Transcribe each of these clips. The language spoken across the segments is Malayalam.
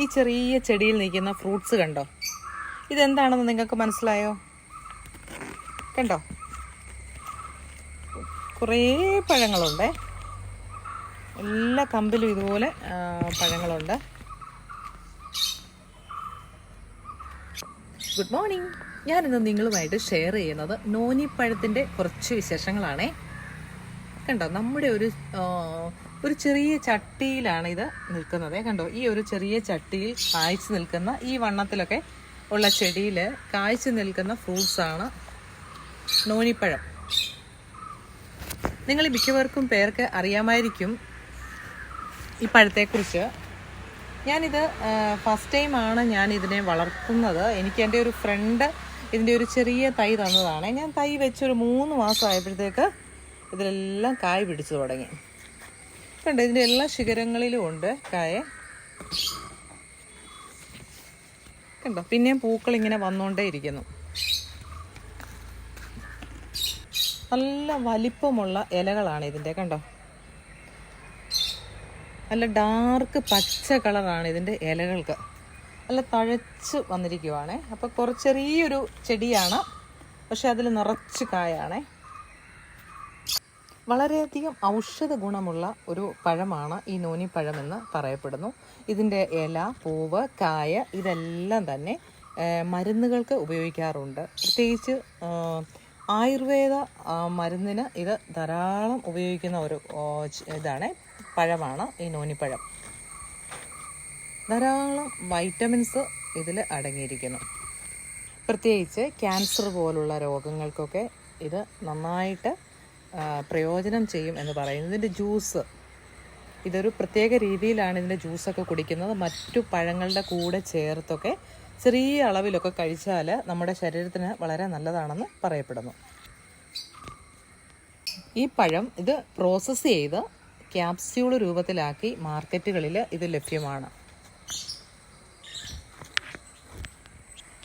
ഈ ചെറിയ ചെടിയിൽ നിൽക്കുന്ന ഫ്രൂട്ട്സ് കണ്ടോ? ഇതെന്താണെന്ന് നിങ്ങൾക്ക് മനസ്സിലായോ? കണ്ടോ? കുറേ പഴങ്ങളുണ്ട്. എല്ലാ കമ്പിലും ഇതുപോലെ പഴങ്ങളുണ്ട്. Good morning. ഞാനിന്ന് നിങ്ങളുമായിട്ട് ഷെയർ ചെയ്യുന്നത് നോനിപ്പഴത്തിന്റെ കുറച്ച് വിശേഷങ്ങളാണേ. കണ്ടോ നമ്മുടെ ഒരു ഒരു ചെറിയ ചട്ടിയിലാണ് ഇത് നിൽക്കുന്നത്. കണ്ടോ ഈ ഒരു ചെറിയ ചട്ടിയിൽ കായ്ച്ചു നിൽക്കുന്ന ഈ വണ്ണത്തിലൊക്കെ ഉള്ള ചെടിയിൽ കായ്ച്ചു നിൽക്കുന്ന ഫ്രൂട്ട്സാണ് നോനിപ്പഴം. നിങ്ങൾ മിക്കവർക്കും പേർക്ക് അറിയാമായിരിക്കും ഈ പഴത്തെക്കുറിച്ച്. ഞാനിത് ഫസ്റ്റ് ടൈമാണ് ഞാൻ ഇതിനെ വളർത്തുന്നത്. എനിക്ക് എന്റെ ഒരു ഫ്രണ്ട് ഇതിന്റെ ഒരു ചെറിയ തൈ തന്നതാണ്. ഞാൻ തൈ വെച്ചൊരു മൂന്ന് മാസം ആയപ്പോഴത്തേക്ക് ഇതിലെല്ലാം കായ് പിടിച്ചു തുടങ്ങി. കണ്ടോ ഇതിന്റെ എല്ലാ ശിഖരങ്ങളിലും ഉണ്ട് കായ. കണ്ടോ പിന്നെയും പൂക്കൾ ഇങ്ങനെ വന്നുകൊണ്ടേ ഇരിക്കുന്നു. നല്ല വലിപ്പമുള്ള ഇലകളാണ് ഇതിന്റെ കണ്ടോ? നല്ല ഡാർക്ക് പച്ച കളറാണ് ഇതിന്റെ ഇലകൾക്ക്. നല്ല തഴച്ച് വന്നിരിക്കുവാണേ. അപ്പോൾ കുറച്ചെറിയൊരു ചെടിയാണ്. പക്ഷെ അതിൽ നിറച്ച് കായാണേ. വളരെയധികം ഔഷധ ഗുണമുള്ള ഒരു പഴമാണ് ഈ നോനിപ്പഴമെന്ന് പറയപ്പെടുന്നു. ഇതിന്റെ ഇല പൂവ് കായ ഇതെല്ലാം തന്നെ മരുന്നുകൾക്ക് ഉപയോഗിക്കാറുണ്ട്. പ്രത്യേകിച്ച് ആയുർവേദ മരുന്നിന് ഇത് ധാരാളം ഉപയോഗിക്കുന്ന ഒരു ഇതാണ് പഴമാണ് ഈ നോനിപ്പഴം. ധാരാളം വൈറ്റമിൻസ് ഇതിൽ അടങ്ങിയിരിക്കുന്നു. പ്രത്യേകിച്ച് ക്യാൻസർ പോലുള്ള രോഗങ്ങൾക്കൊക്കെ ഇത് നന്നായിട്ട് പ്രയോജനം ചെയ്യും എന്ന് പറയുന്നത് ഇതിന്റെ ജ്യൂസ്. ഇതൊരു പ്രത്യേക രീതിയിലാണ് ഇതിന്റെ ജ്യൂസൊക്കെ കുടിക്കുന്നത്. മറ്റു പഴങ്ങളുടെ കൂടെ ചേർത്തൊക്കെ ചെറിയ അളവിലൊക്കെ കഴിച്ചാൽ നമ്മുടെ ശരീരത്തിന് വളരെ നല്ലതാണെന്ന് പറയപ്പെടുന്നു. ഈ പഴം ഇത് പ്രോസസ്സ് ചെയ്ത് ക്യാപ്സ്യൂൾ രൂപത്തിലാക്കി മാർക്കറ്റുകളിൽ ഇത് ലഭ്യമാണ്.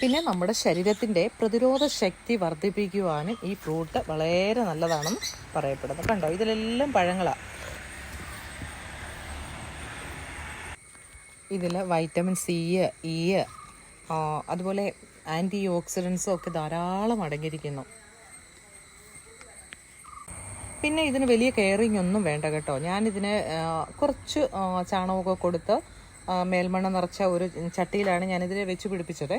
പിന്നെ നമ്മുടെ ശരീരത്തിന്റെ പ്രതിരോധ ശക്തി വർദ്ധിപ്പിക്കുവാനും ഈ ഫ്രൂട്ട് വളരെ നല്ലതാണെന്ന് പറയപ്പെടുന്നു. കണ്ടോ? ഇതിലെല്ലാം പഴങ്ങളാണ് ഇതിൽ വൈറ്റമിൻ സി ഇ അതുപോലെ ആന്റി ഓക്സിഡൻസും ഒക്കെ ധാരാളം അടങ്ങിയിരിക്കുന്നു. പിന്നെ ഇതിന് വലിയ കെയറിങ് ഒന്നും വേണ്ട കേട്ടോ. ഞാനിതിന് കുറച്ച് ചാണകമൊക്കെ കൊടുത്ത് മേൽമണ്ണ നിറച്ച ഒരു ചട്ടിയിലാണ് ഞാനിതിനെ വെച്ച് പിടിപ്പിച്ചത്.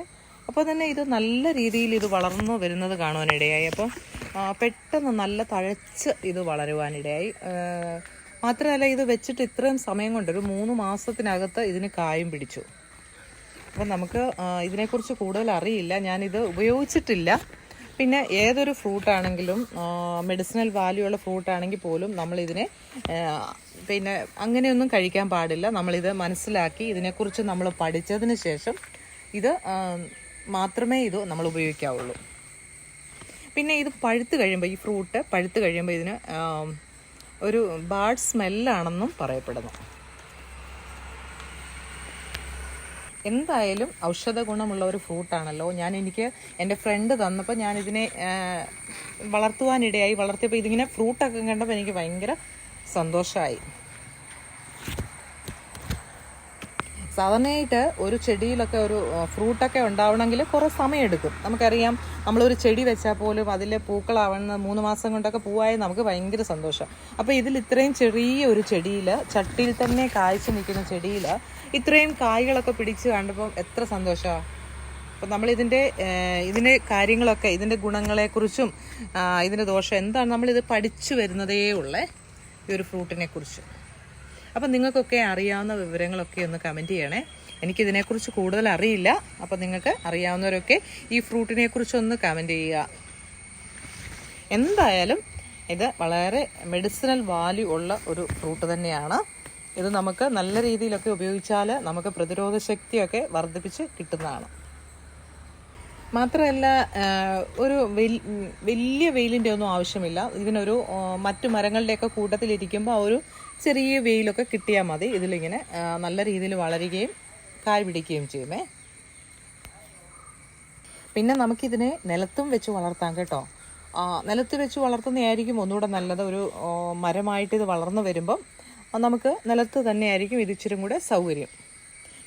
അപ്പോൾ തന്നെ ഇത് നല്ല രീതിയിൽ ഇത് വളർന്നു വരുന്നത് കാണുവാനിടയായി. അപ്പോൾ പെട്ടെന്ന് നല്ല തഴച്ച് ഇത് വളരുവാനിടയായി. മാത്രമല്ല ഇത് വെച്ചിട്ട് ഇത്രയും സമയം കൊണ്ട് ഒരു മൂന്ന് മാസത്തിനകത്ത് ഇതിന് കായും പിടിച്ചു. അപ്പം നമുക്ക് ഇതിനെക്കുറിച്ച് കൂടുതൽ അറിയില്ല. ഞാനിത് ഉപയോഗിച്ചിട്ടില്ല. പിന്നെ ഏതൊരു ഫ്രൂട്ടാണെങ്കിലും മെഡിസിനൽ വാല്യൂ ഉള്ള ഫ്രൂട്ടാണെങ്കിൽ പോലും നമ്മളിതിനെ പിന്നെ അങ്ങനെയൊന്നും കഴിക്കാൻ പാടില്ല. നമ്മളിത് മനസ്സിലാക്കി ഇതിനെക്കുറിച്ച് നമ്മൾ പഠിച്ചതിന് ശേഷം ഇത് മാത്രമേ ഇത് നമ്മൾ ഉപയോഗിക്കാവുള്ളൂ. പിന്നെ ഇത് പഴുത്ത് കഴിയുമ്പോൾ ഈ ഫ്രൂട്ട് പഴുത്ത് കഴിയുമ്പോൾ ഇതിന് ഒരു ബാഡ് സ്മെല്ലാണെന്നും പറയപ്പെടുന്നു. എന്തായാലും ഔഷധ ഗുണമുള്ള ഒരു ഫ്രൂട്ടാണല്ലോ. ഞാൻ എനിക്ക് എന്റെ ഫ്രണ്ട് തന്നപ്പോൾ ആ, വളർത്തുവാനിടയായി. വളർത്തിയപ്പോൾ ഇതിങ്ങനെ ഫ്രൂട്ടൊക്കെ കണ്ടപ്പോൾ എനിക്ക് ഭയങ്കര സന്തോഷമായി സാധാരണയായിട്ട് ഒരു ചെടിയിലൊക്കെ ഒരു ഫ്രൂട്ടൊക്കെ ഉണ്ടാവണമെങ്കിൽ കുറേ സമയമെടുക്കും. നമുക്കറിയാം നമ്മളൊരു ചെടി വെച്ചാൽ പോലും അതിലെ പൂക്കളാവുന്ന മൂന്ന് മാസം കൊണ്ടൊക്കെ പൂവായ നമുക്ക് ഭയങ്കര സന്തോഷം. അപ്പോൾ ഇതിൽ ഇത്രയും ചെറിയ ഒരു ചെടിയിൽ ചട്ടിയിൽ തന്നെ കായ്ച്ചു നിൽക്കുന്ന ചെടിയിൽ ഇത്രയും കായ്കളൊക്കെ പിടിച്ച് കണ്ടപ്പോൾ എത്ര സന്തോഷമാണ് അപ്പം നമ്മളിതിന്റെ ഇതിന്റെ കാര്യങ്ങളൊക്കെ ഇതിന്റെ ഗുണങ്ങളെക്കുറിച്ചും ഇതിന്റെ ദോഷം എന്താണ് നമ്മളിത് പഠിച്ചു വരുന്നതേ ഉള്ളേ ഈ ഒരു ഫ്രൂട്ടിനെ കുറിച്ച് അപ്പം നിങ്ങൾക്കൊക്കെ അറിയാവുന്ന വിവരങ്ങളൊക്കെ ഒന്ന് കമന്റ് ചെയ്യണേ. എനിക്കിതിനെക്കുറിച്ച് കൂടുതൽ അറിയില്ല. അപ്പം നിങ്ങൾക്ക് അറിയാവുന്നവരൊക്കെ ഈ ഫ്രൂട്ടിനെ കുറിച്ചൊന്ന് കമന്റ് ചെയ്യുക. എന്തായാലും ഇത് വളരെ മെഡിസിനൽ വാല്യൂ ഉള്ള ഒരു ഫ്രൂട്ട് തന്നെയാണ്. ഇത് നമുക്ക് നല്ല രീതിയിലൊക്കെ ഉപയോഗിച്ചാൽ നമുക്ക് പ്രതിരോധ ശക്തിയൊക്കെ വർദ്ധിപ്പിച്ച് കിട്ടുന്നതാണ്. മാത്രമല്ല ഒരു വലിയ വെയിലിന്റെ ഒന്നും ആവശ്യമില്ല. ഇതിനൊരു മറ്റു മരങ്ങളുടെയൊക്കെ കൂട്ടത്തിലിരിക്കുമ്പോൾ ആ ഒരു ചെറിയ വെയിലൊക്കെ കിട്ടിയാൽ മതി. ഇതിലിങ്ങനെ നല്ല രീതിയിൽ വളരുകയും കായ് പിടിക്കുകയും ചെയ്യുമേ. പിന്നെ നമുക്കിതിനെ നിലത്തും വെച്ച് വളർത്താം കേട്ടോ. നിലത്ത് വെച്ച് വളർത്തുന്നതായിരിക്കും ഒന്നുകൂടെ നല്ലത്. ഒരു മരമായിട്ട് ഇത് വളർന്നു വരുമ്പം നമുക്ക് നിലത്ത് തന്നെയായിരിക്കും ഇത് ഇച്ചിരും കൂടെ സൗകര്യം.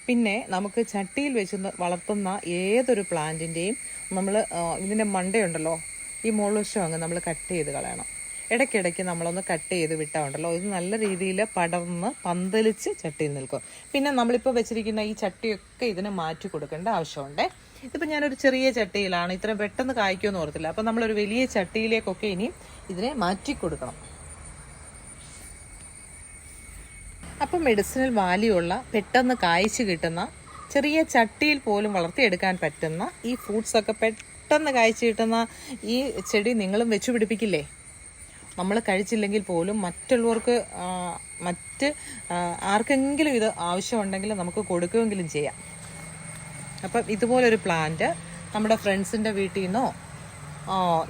പിന്നെ നമുക്ക് ചട്ടിയിൽ വെച്ച് വളർത്തുന്ന ഏതൊരു പ്ലാന്റിന്റെയും നമ്മൾ ഇതിന്റെ മണ്ടയുണ്ടല്ലോ ഈ മുകളിവശം അങ്ങ് നമ്മൾ കട്ട് ചെയ്ത് കളയണം. ഇടയ്ക്കിടയ്ക്ക് നമ്മളൊന്ന് കട്ട് ചെയ്ത് വിട്ടാൽ ഉണ്ടല്ലോ ഇത് നല്ല രീതിയിൽ പടർന്ന് പന്തലിച്ച് ചട്ടിയിൽ നിൽക്കും. പിന്നെ നമ്മളിപ്പോൾ വെച്ചിരിക്കുന്ന ഈ ചട്ടിയൊക്കെ ഇതിന് മാറ്റി കൊടുക്കേണ്ട ആവശ്യമുണ്ട്. ഇതിപ്പോൾ ഞാനൊരു ചെറിയ ചട്ടിയിലാണ് ഇത്ര പെട്ടെന്ന് കായ്ക്കുമെന്ന് ഓർത്തില്ല. അപ്പോൾ നമ്മളൊരു വലിയ ചട്ടിയിലേക്കൊക്കെ ഇനി ഇതിനെ മാറ്റി കൊടുക്കണം. അപ്പം മെഡിസിനൽ വാല്യൂ ഉള്ള പെട്ടെന്ന് കായ്ച്ചു കിട്ടുന്ന ചെറിയ ചട്ടിയിൽ പോലും വളർത്തിയെടുക്കാൻ പറ്റുന്ന ഈ ഫ്രൂട്ട്സൊക്കെ പെട്ടെന്ന് കായ്ച്ചു കിട്ടുന്ന ഈ ചെടി നിങ്ങളും വെച്ചു പിടിപ്പിക്കില്ലേ? നമ്മൾ കഴിച്ചില്ലെങ്കിൽ പോലും മറ്റുള്ളവർക്ക് മറ്റ് ആർക്കെങ്കിലും ഇത് ആവശ്യമുണ്ടെങ്കിൽ നമുക്ക് കൊടുക്കുമെങ്കിലും ചെയ്യാം. അപ്പം ഇതുപോലൊരു പ്ലാന്റ് നമ്മുടെ ഫ്രണ്ട്സിന്റെ വീട്ടിൽ നിന്നോ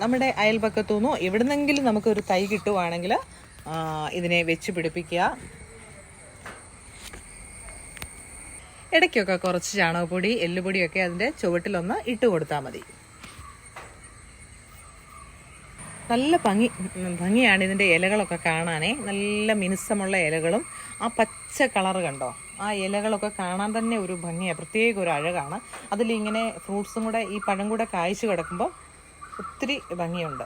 നമ്മുടെ അയൽപക്കത്തു നിന്നോ എവിടുന്നെങ്കിലും നമുക്കൊരു തൈ കിട്ടുവാണെങ്കിൽ ഇതിനെ വെച്ച് പിടിപ്പിക്കുക. ഇടയ്ക്കൊക്കെ കുറച്ച് ചാണകപ്പൊടി എല്ലുപൊടിയൊക്കെ അതിന്റെ ചുവട്ടിലൊന്ന് ഇട്ട് കൊടുത്താൽ മതി. നല്ല ഭംഗി ഭംഗിയാണ് ഇതിന്റെ ഇലകളൊക്കെ കാണാനേ. നല്ല മിനുസമുള്ള ഇലകളും. ആ പച്ച കളർ കണ്ടോ? ആ ഇലകളൊക്കെ കാണാൻ തന്നെ ഒരു ഭംഗിയാണ് പ്രത്യേക ഒരു അഴകാണ്. അതിലിങ്ങനെ ഫ്രൂട്ട്സും കൂടെ ഈ പഴം കൂടെ കായ്ച്ചു കിടക്കുമ്പോൾ ഒത്തിരി ഭംഗിയുണ്ട്.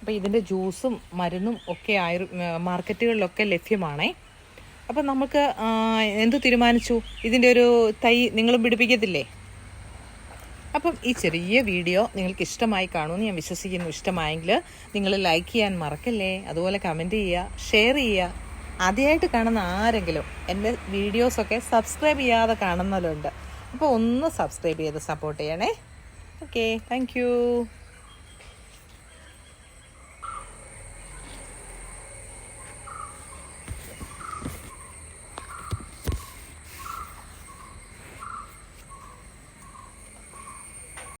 അപ്പോൾ ഇതിന്റെ ജ്യൂസും മരുന്നും ഒക്കെ ആയുർ മാർക്കറ്റുകളിലൊക്കെ ലഭ്യമാണേ. അപ്പം നമുക്ക് എന്ത് തീരുമാനിച്ചു? ഇതിന്റെ ഒരു തൈ നിങ്ങളും പിടിപ്പിക്കത്തില്ലേ? അപ്പം ഈ ചെറിയ വീഡിയോ നിങ്ങൾക്ക് ഇഷ്ടമായി കാണുമെന്ന് ഞാൻ വിശ്വസിക്കുന്നു. ഇഷ്ടമായെങ്കിൽ നിങ്ങൾ ലൈക്ക് ചെയ്യാൻ മറക്കല്ലേ? അതുപോലെ കമന്റ് ചെയ്യുക ഷെയർ ചെയ്യുക. ആദ്യമായിട്ട് കാണുന്ന ആരെങ്കിലും എന്റെ വീഡിയോസൊക്കെ സബ്സ്ക്രൈബ് ചെയ്യാതെ കാണുന്നവരുണ്ട് അപ്പോൾ ഒന്ന് സബ്സ്ക്രൈബ് ചെയ്ത് സപ്പോർട്ട് ചെയ്യണേ. Okay thank